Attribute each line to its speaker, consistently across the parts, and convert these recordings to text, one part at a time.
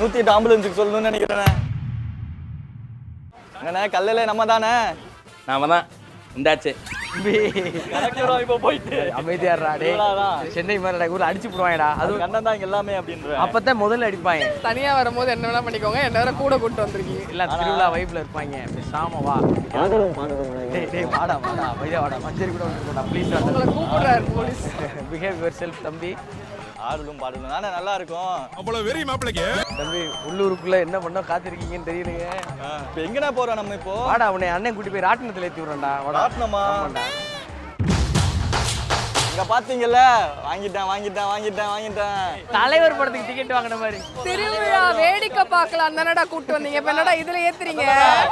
Speaker 1: நூத்தி எட்டு ஆம்புலன்ஸுக்கு சொல்லணும்னு நினைக்கிறேன் என்னண்ணே நம்ம தானே நாம தான் இந்தாச்சு இப்போ போயிட்டு அடிச்சு போடுவாங்கடா அது கண்ணன் தான் எல்லாமே
Speaker 2: அப்பதான் முதல்ல அடிப்பாங்க
Speaker 3: தனியா வரும்போது என்ன வேணா பண்ணிக்கோங்க என்ன வேற கூட கூட்டு வந்திருக்கீங்க
Speaker 2: இல்ல திருவிழா வைப்ல இருப்பாங்க பேசாம வா டேய் வாடா கூப்பிடுறாரு போலீஸ் பிஹேவ் செல்ஃப் தம்பி
Speaker 1: ஆடலும் பாடலும் தானே நல்லா இருக்கும் அவ்வளவு வெறி
Speaker 2: மாப்பிளைக்கு தம்பி உள்ளூருக்குள்ள என்ன பண்ண காத்திருக்கீங்கன்னு தெரியலையே
Speaker 1: இப்போ எங்கடா போறோம் நம்ம இப்போ
Speaker 2: வாடா அவனை அண்ணன் கூட்டி போய் ராட்டினத்துல ஏத்தி விடுறேன்டா
Speaker 1: ராட்டினமா இங்க பாத்தீங்கல்ல வாங்கிட்டேன் வாங்கிட்டேன் வாங்கிட்டேன் வாங்கிட்டேன்
Speaker 3: தலைவர் படத்துக்கு டிக்கெட் வாங்கின மாதிரி திருவிழா வேடிக்கை பார்க்கலாம் தானடா கூட்டு வந்தீங்க இப்ப என்னடா இதுல ஏத்துறீங்க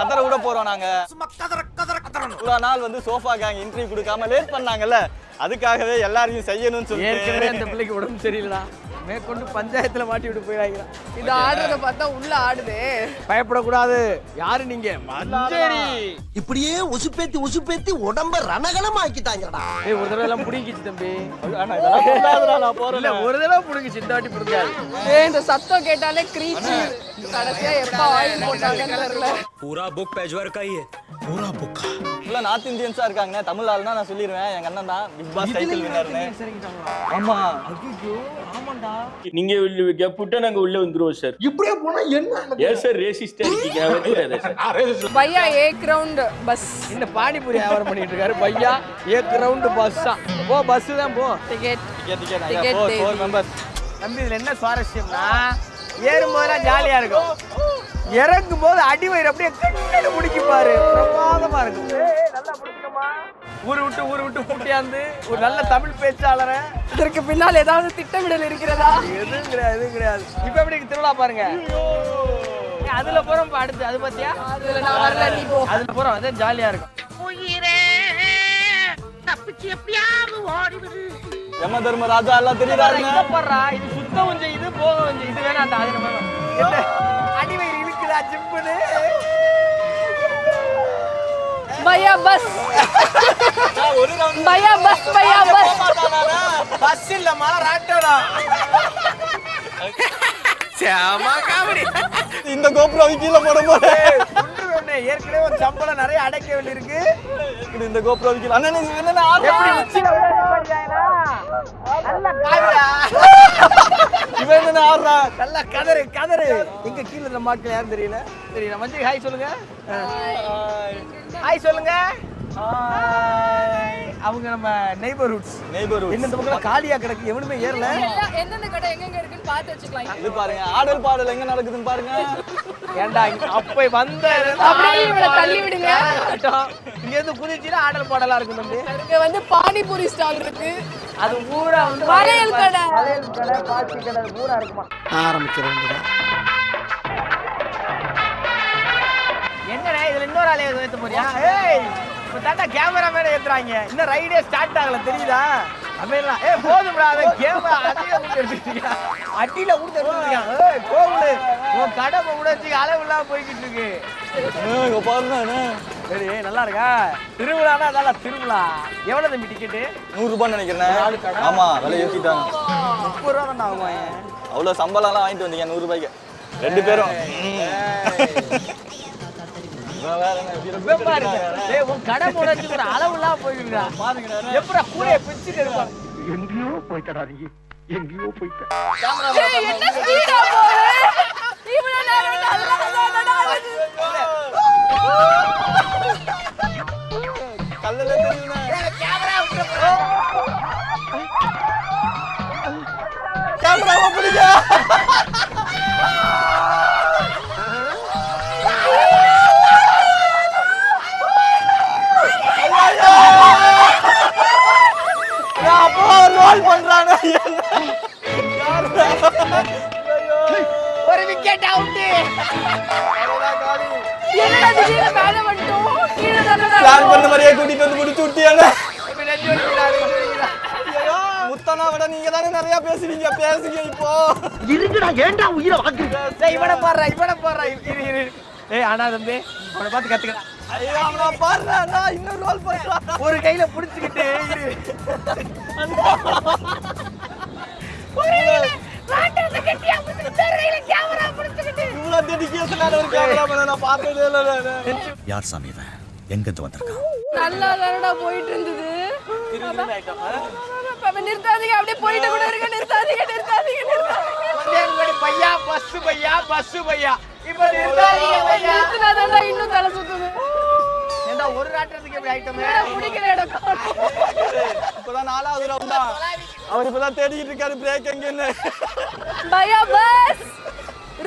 Speaker 1: கதற கூட போறோம் நாங்க சும்மா கதற கதற கதற நாள் வந்து சோஃபா கேங் இன்டர்வியூ கொடுக்காம லேட் பண்ணாங்கல்ல அதுக்காகவே எல்லாரையும் செய்யணும்னு சொல்லி
Speaker 2: ஏற்கனவே அந்த பிள்ளைக்கு உடம்பு சரியில்லை மேற்கொண்டு பஞ்சாயத்தில் மாட்டி விட்டு போயிடாங்கிறான்
Speaker 3: இந்த ஆடுறத பார்த்தா உள்ள ஆடுது
Speaker 2: பயப்படக்கூடாது யாரு நீங்க மஞ்சரி இப்படியே உசுப்பேத்தி உசுப்பேத்தி உடம்ப ரணகலம் ஆக்கிட்டாங்கடா ஏய் ஒரு தடவை எல்லாம் புடிங்கிச்சு தம்பி இல்ல ஒரு தடவை புடிங்கிச்சு இந்த வாட்டி புடிக்காது
Speaker 3: ஏய் இந்த சத்தம் கேட்டாலே கிரீச்சி கடைசியா எப்ப வாயில் போட்டாங்கன்னு தெரியல பூரா புக் பேஜ் வர்க் ஆயி
Speaker 1: பூரா புக்கா ஃபுல்லாக நார்த் இந்தியன்ஸாக இருக்காங்க தமிழ் ஆள்னா நான் சொல்லிடுவேன் எங்க அண்ணன் தான் பிக் பாஸ் சைக்கிள் வின்னர்னு ஆமா ஆமாண்டா நீங்க உள்ள விட்டா நாங்க உள்ள வந்துருவோம் சார் இப்படியே போனா என்ன ஏன் சார் ரேசிஸ்டா இருக்கீங்க
Speaker 3: பையா ஏ கிரவுண்ட் பஸ்
Speaker 2: இந்த பானிபூரி வியாபாரம் பண்ணிட்டு இருக்காரு பையா ஏ கிரவுண்ட் பஸ் தான் போ பஸ் தான் போ
Speaker 3: ticket
Speaker 1: ticket ticket four members
Speaker 2: தம்பி இதுல என்ன சுவாரஸ்யம்னா ஏறும்போதெல்லாம் ஜாலியா இருக்கும் இறங்கும் போது அடி வயிறு அப்படியே கண்ணு முடிக்கி பாரு பிரமாதமா இருக்கு ஊரு விட்டு ஊரு விட்டு கூட்டியாந்து ஒரு நல்ல தமிழ் பேச்சாளரை
Speaker 3: இதற்கு பின்னால் ஏதாவது திட்டமிடல் இருக்கிறதா
Speaker 2: எதுவும் கிடையாது எதுவும் கிடையாது இப்ப எப்படி திருவிழா பாருங்க அதுல போறோம் அடுத்து அது வரல நீ போ அதுல போறோம் அதே ஜாலியா இருக்கும்
Speaker 1: யம தர்ம ராஜா எல்லாம்
Speaker 2: தெரியுறாங்க இது சுத்தம் கொஞ்சம் இது போக கொஞ்சம் இது வேணாம் அந்த அது பஸ்
Speaker 1: இல்லம்மா ராட்டோடா
Speaker 2: சாமா காமெடி
Speaker 1: இந்த கோபுரம் கீழே போட போறேன்
Speaker 2: ஏற்கனவே ஒரு சம்பளம் நிறைய அடைக்க இருக்கு இப்படி இந்த கோபுரம் கீழே அண்ணன் என்ன ஆர்வம் எப்படி உச்சியில ஆடுறா ஆடுறா நல்லா கதறு கதறு எங்க கீழ இருந்த மாட்டு யாரும் தெரியல தெரியல மஞ்சள் ஹாய் சொல்லுங்க ஹாய் சொல்லுங்க அவங்க நம்ம நெய்பர்ஹுட்ஸ் நெய்பர்ஹுட் இந்த பக்கம் காலியா கிடக்கு எவனுமே ஏறல
Speaker 3: எந்தெந்த கடை எங்கெங்க இருக்குன்னு பார்த்து வச்சுக்கலாம்
Speaker 2: இது பாருங்க ஆடல் பாடல் எங்க நடக்குதுன்னு பாருங்க ஏண்டா அப்ப வந்த
Speaker 3: அப்படியே இவள தள்ளி விடுங்க
Speaker 2: இங்க இருந்து குதிச்சுனா ஆடல் பாடலா இருக்கும் தம்பி
Speaker 3: இங்க வந்து பானிபூரி ஸ்டால் இருக்கு
Speaker 2: அது பூரா வந்து
Speaker 3: வளையல் கடை
Speaker 2: வளையல் கடை பாட்டி கடை பூரா இருக்குமா ஆரம்பிச்சிடும் என்னடா இதுல இன்னொரு ஆளை ஏற்ற போறியா ஏய் இப்போ தாண்டா கேமரா மேலே ஏத்துறாங்க இந்த ரைடே ஸ்டார்ட் ஆகல தெரியுதா அப்படின்லாம் ஏ போதும்டா அவன் கேமரா அடியில் கொடுத்துருக்கா அடியில் கொடுத்துருக்கான் ஏ கோவில் உன் கடமை உடைச்சி அளவு இல்லாமல் போய்கிட்டு
Speaker 1: இருக்கு பாருங்க
Speaker 2: சரி நல்லா இருக்கா திருவிழானா அதால திருவிழா எவ்வளோ தம்பி டிக்கெட்டு
Speaker 1: நூறுரூபான்னு நினைக்கிறேன் ஆமா விலை ஏற்றிட்டாங்க
Speaker 2: முப்பது ரூபா தானே ஆகும்
Speaker 1: அவ்வளோ சம்பளம்லாம் வாங்கிட்டு வந்தீங்க நூறுரூபாய்க்கு ரெண்டு பேரும்
Speaker 2: கடை போடுறதுக்கு ஒரு அளவுலாம் போயிருக்கா பாருங்க எப்படா கூலையை பிடிச்சிட்டு
Speaker 4: எங்கேயோ போயிட்டடா நீ எங்கேயோ போயிட்ட
Speaker 2: ya.
Speaker 1: நிறைய பேசுறீங்க பேசுங்க இப்போ
Speaker 2: இருக்குடா ஏன்டா உயிர வாக்குறீங்க டேய் இவன பாறா இவன பாறா இரு இரு ஏய் ஆனா தம்பி அவன பார்த்து கத்துக்கலாம்
Speaker 1: ஐயோ அவன பாறா இன்னொரு ரோல் பண்றா
Speaker 2: ஒரு கையில புடிச்சிக்கிட்டு இரு
Speaker 3: ஒரு நான் யார் எங்க நல்லா போயிட்டு இருந்தது நிறுத்தாதீங்க அப்படியே போயிட்டு கூட இருக்க நிறுத்தாதீங்க நிறுத்தாதீங்க
Speaker 2: நிறுத்தாதீங்க பையா பஸ் பையா பஸ் பையா இப்ப நிறுத்தாதீங்க
Speaker 3: பையா நிறுத்தினாதான் இன்னும் தலை சுத்துது
Speaker 2: ஏண்டா ஒரு ராட்டத்துக்கு எப்படி ஐட்டம்
Speaker 3: பிடிக்கிற இடம்
Speaker 1: இப்பதான் நாலாவது ரவுண்ட் தான் அவர் இப்பதான் தேடிட்டு இருக்காரு பிரேக் எங்கன்னு
Speaker 3: பையா பஸ்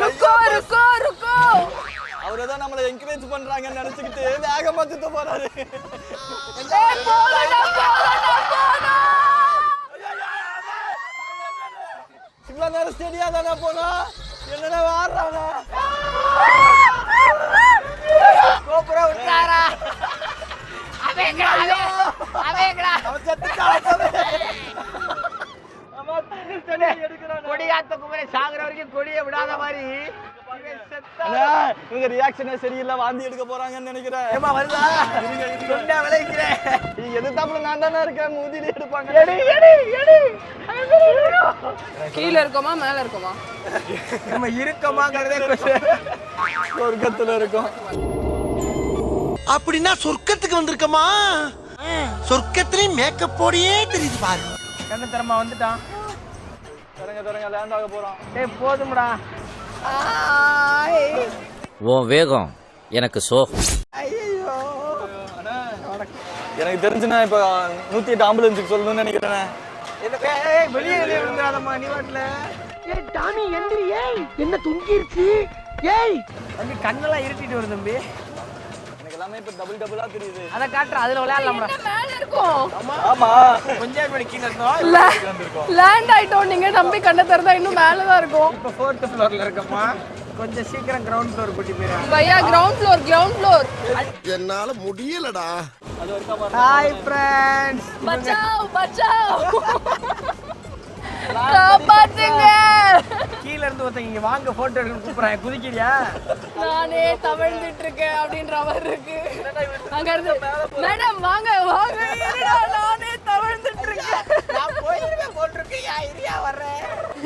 Speaker 3: ருக்கோ ருக்கோ ருக்கோ
Speaker 1: அவரை தான் நம்மள என்கரேஜ் பண்றாங்கன்னு நினைச்சுக்கிட்டு வேகமா சுத்த போறாரு
Speaker 3: போகலாம்
Speaker 1: இவ்வளவு நேரம் ஸ்டெடியாக தானே போனா என்னடா வாடுறானா
Speaker 2: கோபுரம் விட்டாரா கொடியாத்த குமரன் சாகுற வரைக்கும் கொடியை விடாத மாதிரி
Speaker 1: இவங்க ரியாக்ஷனே சரியில்லை வாந்தி எடுக்க போறாங்கன்னு நினைக்கிறேன்
Speaker 2: ஏமா வருதா விளைக்கிறேன்
Speaker 1: எது நான் தானே இருக்கேன் மூதியில
Speaker 3: எடுப்பாங்க கீழ இருக்கோமா மேல இருக்கோமா
Speaker 2: நம்ம இருக்கமாங்கிறதே
Speaker 1: சொர்க்கத்துல இருக்கோம்
Speaker 4: அப்படின்னா சொர்க்கத்துக்கு வந்திருக்கமா சொர்க்கத்திலயும் மேக்கப் போடியே தெரியுது பாரு
Speaker 2: என்ன திறமா வந்துட்டான் தொடங்க தொடங்க லேண்ட் ஆக போறோம் டேய் போதும்டா
Speaker 4: ஓ வேகம் எனக்கு சோகம்
Speaker 1: எனக்கு தெரிஞ்சுன்னா இப்போ நூத்தி எட்டு ஆம்புலன்ஸுக்கு சொல்லணும்னு நினைக்கிறேன்
Speaker 2: வெளியே நீ வாட்டில
Speaker 3: எந்திரி ஏய் என்ன தொங்கிருச்சு ஏய்
Speaker 2: தம்பி கண்ணெல்லாம் இருட்டிட்டு வரும் தம்பி
Speaker 1: எனக்கு எல்லாமே இப்ப டபுள் டபுளா தெரியுது
Speaker 2: அத காட்டுற அதுல
Speaker 3: விளையாடலாம்டா இருக்கும்
Speaker 1: ஆமா
Speaker 2: கொஞ்சம்
Speaker 3: லேண்ட் ஆயிட்டோம் கண்ணை இன்னும் தான்
Speaker 2: இருக்கும் கொஞ்சம் சீக்கிரம் கிரவுண்ட்
Speaker 3: ஃப்ளோர் கிரவுண்ட் ஃப்ளோர் என்னால முடியலடா
Speaker 2: ஹாய் ஃப்ரெண்ட்ஸ்
Speaker 3: பச்சாவ் பச்சாவ் காப்பாத்துங்க
Speaker 2: கீழ இருந்து ஒருத்தங்க இங்க வாங்க போட்டோ எடுக்கணும் கூப்பிடுறாங்க குதிக்கிறியா
Speaker 3: நானே தவழ்ந்துட்டு இருக்கேன் அப்படின்ற மாதிரி இருக்கு அங்க இருந்து மேடம் வாங்க வாங்க நானே தவழ்ந்துட்டு இருக்கேன்
Speaker 2: நான் போயிருவேன் போட்டிருக்கேன் ஐடியா வர்றேன்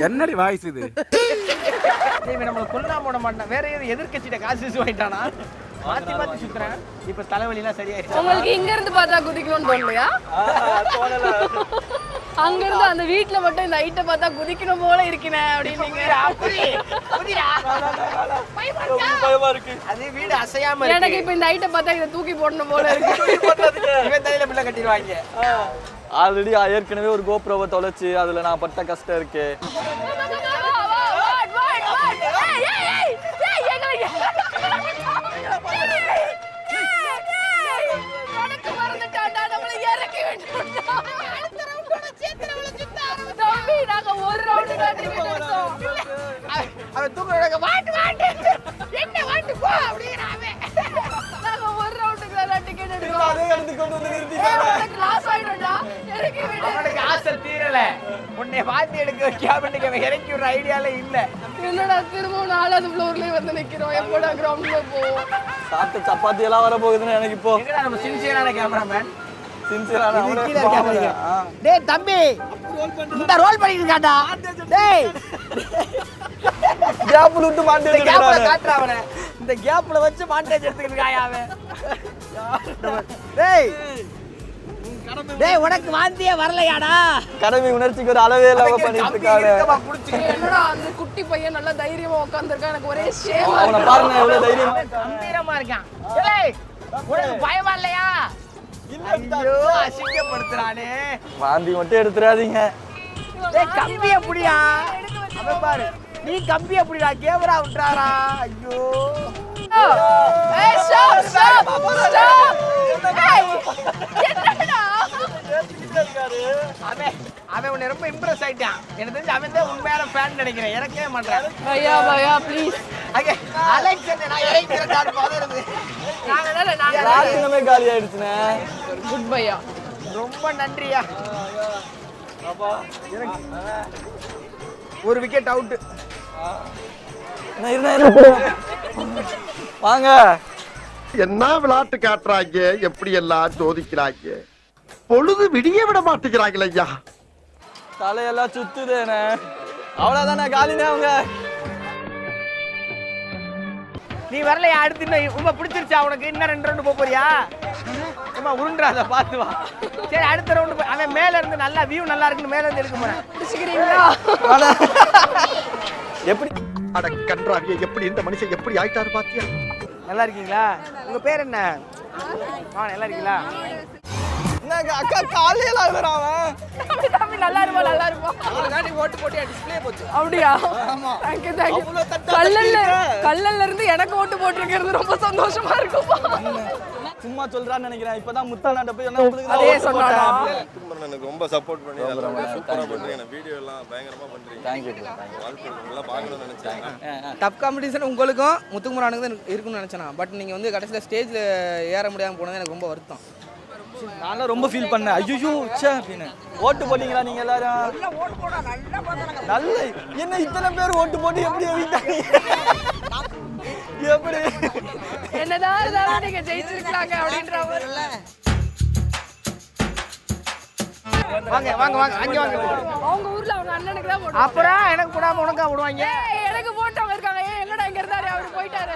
Speaker 4: என்னடி வாய்ஸ் இது
Speaker 2: நம்மளை கொல்லா போட மாட்டேன் வேற எதுவும் எதிர்கட்சியிட்ட காசு வாங்கிட்டானா மாத்தி மாத்தி சுத்துறேன் இப்ப தலைவலிலாம் சரியாயிருச்சு
Speaker 3: உங்களுக்கு இங்க இருந்து பார்த்தா குதிக்கணும்னு தோணலையா அங்க இருந்து அந்த வீட்ல மட்டும் இந்த ஐட்ட பார்த்தா குதிக்கணும் போல இருக்கினே அப்படின்னு எனக்கு இப்ப இந்த ஐட்ட பார்த்தா இதை தூக்கி போடணும் போல
Speaker 2: இருக்கு தலையில பிள்ளை கட்டிடுவாங்க
Speaker 1: ஆல்ரெடி ஏற்கனவே ஒரு கோபுரவை தொலைச்சு அதுல நான் பட்ட கஷ்டம் இருக்கு
Speaker 3: ஒரு ரவுண்ட் தான் நடக்கும்
Speaker 2: அவன் தூக்க நடக்க வாட்டு வாட்டு என்ன வாட்டு போ அப்படிங்கிற
Speaker 3: நாங்க ஒரு ரவுண்டுக்கு தான் டிக்கெட்
Speaker 1: எடுக்கணும் அதே இடத்துக்கு கொண்டு வந்து
Speaker 3: நிறுத்திட்டாங்க கிளாஸ் ஆயிடும்டா இறக்கி விடு
Speaker 2: அவனுக்கு ஆசை தீரல உன்னை வாத்தி எடுக்க வைக்காம அவன் இறக்கி விடுற ஐடியால இல்ல
Speaker 3: என்னடா திரும்பவும் நாலாவது ஃப்ளோர்லயே வந்து நிக்கிறோம் எப்படா கிரவுண்ட்ல போவோம்
Speaker 1: சாப்பிட்ட சப்பாத்தி எல்லாம் வர போகுதுன்னு எனக்கு இப்போ
Speaker 2: நம்ம சின்சியரான கேமராமேன் டேய் தம்பி இந்த ரோல் பண்ணிட்டு
Speaker 1: கேப்ல விட்டு மாண்டேஜ்
Speaker 2: கேப்ல காட்டுற இந்த கேப்ல வச்சு மாண்டேஜ் எடுத்துக்கிட்டு டேய் டேய் உனக்கு வாந்தியே வரலையாடா
Speaker 1: கடமை உணர்ச்சிக்கு ஒரு அளவே இல்லாம பண்ணிட்டு
Speaker 2: இருக்காரு
Speaker 3: குட்டி பையன் நல்லா தைரியமா உட்கார்ந்துருக்கான் எனக்கு ஒரே சேம
Speaker 1: அவன பாருங்க எவ்வளவு தைரியமா
Speaker 2: கம்பீரமா இருக்கான் டேய் உனக்கு பயமா இல்லையா அசிங்கப்படுத்துறானே
Speaker 1: வாந்தி மட்டும் எடுத்துறாதீங்க
Speaker 2: ஏய் கம்பிய புடியா அவ பாரு நீ கம்பிய புடிடா கேமரா விட்டுறாரா ஐயோ
Speaker 3: ஏய் ஸ்டாப் ஸ்டாப் ஸ்டாப் ஏய்
Speaker 2: அவன் உன்னை ரொம்ப இம்ப்ரெஸ் ஆயிட்டான் தெரிஞ்சு அவன் தான் ஃபேன் நினைக்கிறேன் எனக்கே ப்ளீஸ் நான்
Speaker 1: காலி
Speaker 3: குட்
Speaker 2: ரொம்ப நன்றியா ஒரு விக்கெட் அவுட்
Speaker 1: வாங்க
Speaker 4: என்ன விளையாட்டு காட்டுறாங்க எப்படி எல்லாம் சோதிக்கிறாங்க பொழுது விடிய விட மாட்டேங்கிறாங்களே ஐயா
Speaker 1: தலையெல்லாம் சுத்துதேனே அவ்வளவுதானே காலினே அவங்க
Speaker 2: நீ வரலையா அடுத்து இன்னும் உமா பிடிச்சிருச்சா உனக்கு இன்னும் ரெண்டு ரவுண்டு போக போறியா உமா உருண்டாத பார்த்து வா சரி அடுத்த ரவுண்டு அவன் மேல இருந்து நல்லா வியூ நல்லா இருக்குன்னு மேல இருந்து எடுக்க போறேன்
Speaker 3: பிடிச்சிக்கிறீங்களா
Speaker 4: எப்படி அட கன்றாவிய எப்படி இந்த மனுஷன் எப்படி ஆயிட்டாரு பாத்தியா
Speaker 2: நல்லா இருக்கீங்களா உங்க பேர் என்ன ஆ நல்லா இருக்கீங்களா
Speaker 1: என்னங்க அக்கா காலையில் ஆகுறான் அவன்
Speaker 3: தம்பி நல்லா இருப்பா நல்லா இருப்பா
Speaker 1: அவனுக்காண்டி ஓட்டு போட்டு டிஸ்ப்ளே போச்சு
Speaker 3: அப்படியா ஆமா தேங்க் யூ தேங்க் யூ கல்லல்ல கல்லல்ல இருந்து எனக்கு ஓட்டு போட்டுருக்கிறது ரொம்ப சந்தோஷமா இருக்குப்பா
Speaker 2: சும்மா சொல்றான்னு நினைக்கிறேன் இப்பதான் முத்தானாட்ட போய் சொன்னா
Speaker 3: உங்களுக்கு அதே
Speaker 5: எனக்கு ரொம்ப சப்போர்ட் பண்ணி வீடியோ எல்லாம் பயங்கரமா
Speaker 1: பண்றீங்க
Speaker 2: டப் காம்படிஷன் உங்களுக்கும் முத்துக்குமரானுக்கு இருக்கும்னு நினைச்சேன் பட் நீங்க வந்து கடைசியில் ஸ்டேஜ்ல ஏற முடியாம போனது எனக்கு ரொம்ப வருத்தம் நான்லாம் ரொம்ப ஃபீல் பண்ணேன் ஐயோ சே அப்படின்னு ஓட்டு போட்டீங்களா நீங்க எல்லாரும்
Speaker 1: நல்ல என்ன இத்தனை பேர் ஓட்டு போட்டு எப்படி எழுதிட்டாங்க எப்படி
Speaker 3: என்னதான் நீங்க ஜெயிச்சிருக்காங்க அப்படின்ற
Speaker 2: வாங்க வாங்க வாங்க அப்புறம் எனக்கு போடாம உனக்கா போடுவாங்க
Speaker 3: எனக்கு போட்டவங்க இருக்காங்க ஏன் என்னடா இங்க இருந்தாரு அவரு போயிட்டாரு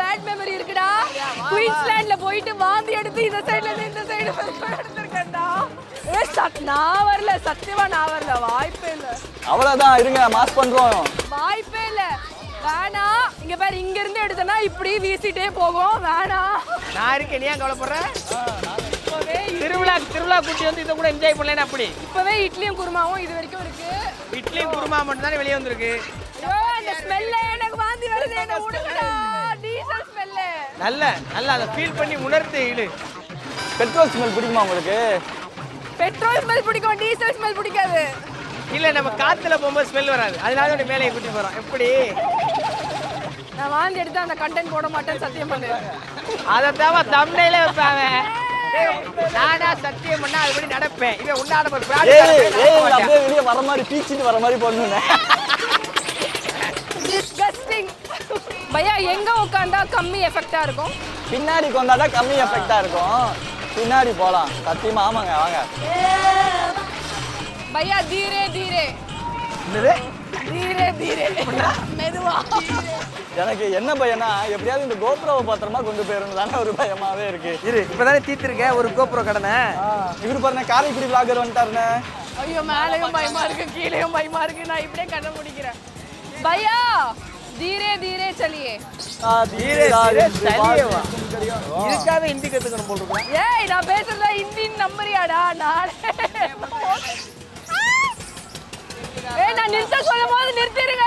Speaker 3: பேட் மெமரி இருக்குடா குயின்ஸ்லாண்ட்ல போயிட்டு வாந்தி எடுத்து இந்த சைடுல இருந்து இந்த சைடு எடுத்திருக்கேன்டா ஏ சத் நான் வரல சத்தியமா நான் வரல வாய்ப்பே இல்ல
Speaker 1: அவ்வளவுதான் இருங்க மாஸ் பண்றோம்
Speaker 3: வாய்ப்பே இல்ல வேணா இங்க பாரு இங்க இருந்து எடுத்தனா இப்படி வீசிட்டே போகும் வேணா
Speaker 2: நான் இருக்கேன் ஏன் கவலைப்படுறேன் திருவிழா திருவிழா குட்டி வந்து இதை கூட என்ஜாய் பண்ணலன்னு அப்படி
Speaker 3: இப்பவே இட்லியும் குருமாவும் இது வரைக்கும் இருக்கு
Speaker 2: இட்லியும் குருமா மட்டும் தானே வெளியே வந்திருக்கு
Speaker 3: அந்த ஸ்மெல்ல எனக்கு வாந்தி வருது என்ன விடுங்கடா
Speaker 2: நல்ல நல்ல அதை ஃபீல் பண்ணி உணர்த்து இழு
Speaker 1: பெட்ரோல் ஸ்மெல் பிடிக்குமா உங்களுக்கு
Speaker 3: பெட்ரோல் ஸ்மெல் பிடிக்கும் டீசல் ஸ்மெல் பிடிக்காது
Speaker 2: இல்ல நம்ம காத்துல போகும்போது ஸ்மெல் வராது அதனால ஒரு மேலே கூட்டி போறோம் எப்படி
Speaker 3: நான் வாழ்ந்து எடுத்து அந்த கண்டென்ட் போட மாட்டேன்னு சத்தியம் பண்ணு
Speaker 2: அதை தான் தம்னையில வைப்பாங்க நானா சத்தியம் பண்ணா அதுபடி நடப்பேன் இவன் உன்னாட
Speaker 1: ஒரு வர மாதிரி பீச்சிட்டு வர மாதிரி பண்ணுவேன்
Speaker 3: பையா எங்கே உட்காந்தா கம்மி எஃபெக்டா இருக்கும்
Speaker 1: பின்னாடி கொண்டாடா கம்மி எஃபெக்டா இருக்கும் பின்னாடி போகலாம் சத்தியமா ஆமாங்க வாங்க
Speaker 3: பையா தீரே தீரே தீரே தீரே தீரே மெதுவா
Speaker 1: எனக்கு என்ன பயனா எப்படியாவது இந்த கோபுரவை பத்திரமா கொண்டு போயிடணும் தானே ஒரு பயமாவே இருக்கு இரு இப்பதானே தீத்திருக்கேன் ஒரு கோபுரம் கடனை இவரு பாருங்க காலைக்குடி விளாகர் வந்துட்டாருண்ணே
Speaker 3: ஐயோ மேலேயும் பயமா இருக்கு கீழேயும் பயமா இருக்கு நான் இப்படியே கண்ணை முடிக்கிறேன் பையா धीरे धीरे चलिए
Speaker 1: धीरे धीरे चलिए
Speaker 2: இதுக்காக ஹிந்தி கத்துக்கணும் போல இருக்கு
Speaker 3: ஏய் நான் பேசுறத ஹிந்தி நம்பறியாடா நானே ஏய் நான் நிறுத்த சொல்லும்போது நிறுத்திடுங்க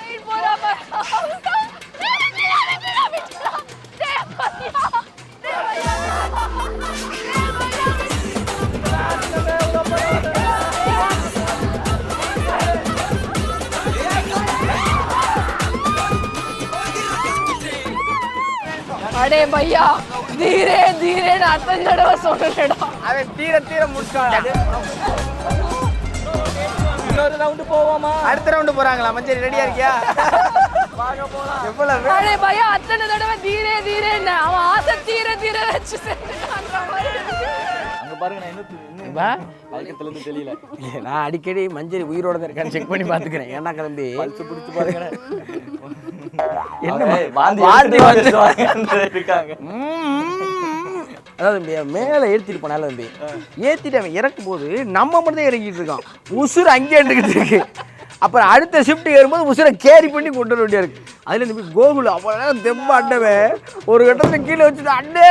Speaker 3: அடே பையா தீரே தீரேன்னு அத்தனை தடவை சொல்லுடா
Speaker 2: அவன் தீர தீர முடிச்சான் இன்னொரு ரவுண்ட் போவோமா
Speaker 1: அடுத்த ரவுண்ட் போறாங்களா மஞ்சள் ரெடியா இருக்கியா
Speaker 3: அத்தனை தடவை தீரே ஆசை
Speaker 2: நான் அடிக்கடி மஞ்சள் உயிரோட செக் பண்ணி பாத்துக்கிறேன் ஏன்னா
Speaker 1: பாருங்க என்ன
Speaker 2: வாந்தி அதாவது மேலே ஏற்றிட்டு போனால தம்பி ஏற்றிட்டு அவன் இறக்கும் போது நம்ம மட்டும் தான் இறங்கிட்டு இருக்கான் உசுர் அங்கே இருந்துக்கிட்டு இருக்கு அப்புறம் அடுத்த ஷிஃப்ட் ஏறும்போது உசுரை கேரி பண்ணி கொண்டு வர வேண்டியா இருக்கு அதில் இந்த கோகுல் அவ்வளோ தெம்ப அண்டவன் ஒரு கட்டத்தில் கீழே வச்சுட்டு அண்ணே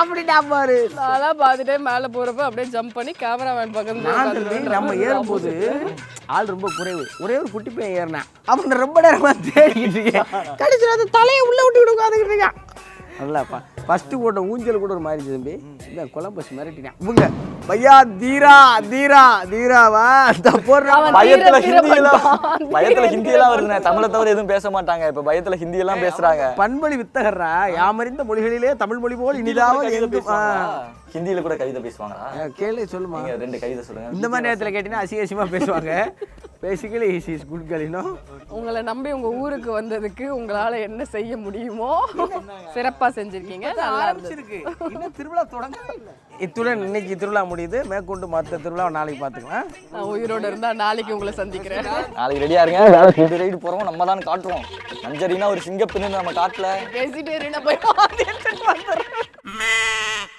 Speaker 2: அப்படின்னு பாரு
Speaker 3: நான்லாம் பார்த்துட்டே மேலே போகிறப்ப அப்படியே ஜம்ப் பண்ணி கேமரா வேன் பக்கம்
Speaker 2: நம்ம ஏறும்போது ஆள் ரொம்ப குறைவு ஒரே ஒரு குட்டி பையன் ஏறினேன் அவன் ரொம்ப நேரமாக தேடிக்கிட்டு இருக்கேன் கடைசியில் அந்த தலையை உள்ளே விட்டு விடுங்க அதுக்கிட்டு இருக்கேன் நல்லா ஃபஸ்ட்டு போட்ட ஊஞ்சல் கூட ஒரு மாதிரி தம்பி இந்த குழம்பு மிரட்டினேன் உங்க பையா தீரா தீரா தீராவா
Speaker 1: பயத்துல ஹிந்தியில பயத்துல ஹிந்தியெல்லாம் வருதுண்ணே தமிழை தவிர எதுவும் பேச மாட்டாங்க இப்ப பயத்துல ஹிந்தியெல்லாம் பேசுறாங்க
Speaker 2: பண்பொழி வித்தகர்ரா யாமறிந்த மொழிகளிலே தமிழ் மொழி போல் இனிதாக
Speaker 1: ஹிந்தியில கூட கவிதை பேசுவாங்க கேள்வி சொல்லுமா ரெண்டு கவிதை சொல்லுங்க
Speaker 2: இந்த மாதிரி நேரத்துல கேட்டீங்கன்னா அசிமா பேசுவாங்க basically his is good girl
Speaker 3: உங்களை நம்பி உங்க ஊருக்கு வந்ததுக்கு உங்களால என்ன செய்ய முடியுமோ சிறப்பா செஞ்சிருக்கீங்க
Speaker 2: ஆரம்பிச்சிருக்கு இன்னும் திருவிழா தொடங்க இத்துடன் இன்னைக்கு திருவிழா முடியுது மேற்கொண்டு மற்ற திருவிழா நாளைக்கு பாத்துக்கலாம்
Speaker 3: நான் உயிரோட இருந்தா நாளைக்கு உங்களை சந்திக்கிறேன்
Speaker 1: நாளைக்கு ரெடியா இருங்க வேலை
Speaker 2: ரெண்டு ரைடு போறோம் நம்ம தான் காட்டுறோம் நஞ்சரினா ஒரு சிங்கப்பின்னு நம்ம காட்டல
Speaker 3: பேசிட்டே போய்